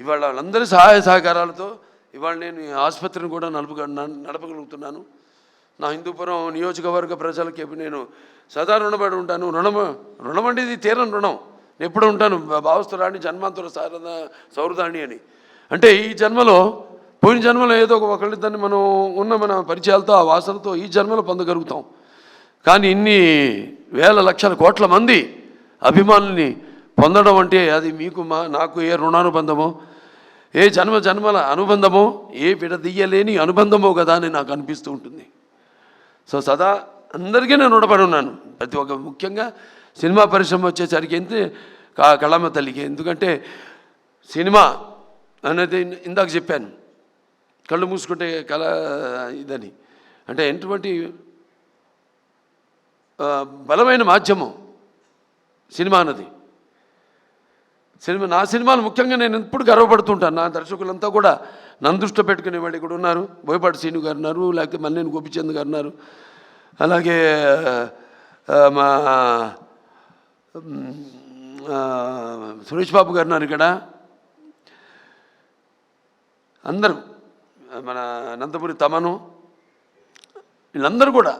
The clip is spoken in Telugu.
ఇవాళ వాళ్ళందరి సహాయ సహకారాలతో ఇవాళ నేను ఈ ఆసుపత్రిని కూడా నలుపు నడపగలుగుతున్నాను. నా హిందూపురం నియోజకవర్గ ప్రజలకి నేను సదా రుణపడి ఉంటాను. రుణం రుణం అంటే ఇది తీరని రుణం. నేను ఎప్పుడు ఉంటాను. భావస్తురాణి జన్మాంతర సారద సౌరదాణి అని. అంటే ఈ జన్మలో పోయిన జన్మలో ఏదో ఒక ఒకళ్ళిద్దరిని మనం ఉన్న మన పరిచయాలతో ఆ వాసనతో ఈ జన్మలో పొందగలుగుతాం. కానీ ఇన్ని వేల లక్షల కోట్ల మంది అభిమానుల్ని పొందడం అంటే అది మీకు మా నాకు ఏ రుణానుబంధమో ఏ జన్మ జన్మల అనుబంధమో ఏ విడదీయలేని అనుబంధమో కదా అని నాకు అనిపిస్తూ ఉంటుంది. సో సదా అందరికీ నేను రుణపడి ఉన్నాను. ప్రతి ఒక్క ముఖ్యంగా సినిమా పరిశ్రమ వచ్చేసరికి ఎంత కా- కళమ్మ తల్లికి. ఎందుకంటే సినిమా అనేది ఇందాక చెప్పాను. కళ్ళు మూసుకుంటే కళ ఇదని. అంటే ఎటువంటి బలమైన మాధ్యమం సినిమా అన్నది. సినిమా నా సినిమాలు ముఖ్యంగా నేను ఎప్పుడు గర్వపడుతుంటాను. నా దర్శకులంతా కూడా నందుష్ట దృష్టిలో పెట్టుకునే వాళ్ళు ఇక్కడ ఉన్నారు. బోయపాటి శ్రీను గారు ఉన్నారు లేకపోతే మన్నేని గోపిచంద్ గారు ఉన్నారు. అలాగే మా సురేష్ బాబు గారు ఉన్నారు ఇక్కడ. అందరూ మన అనంతపురి తమను వీళ్ళందరూ కూడా.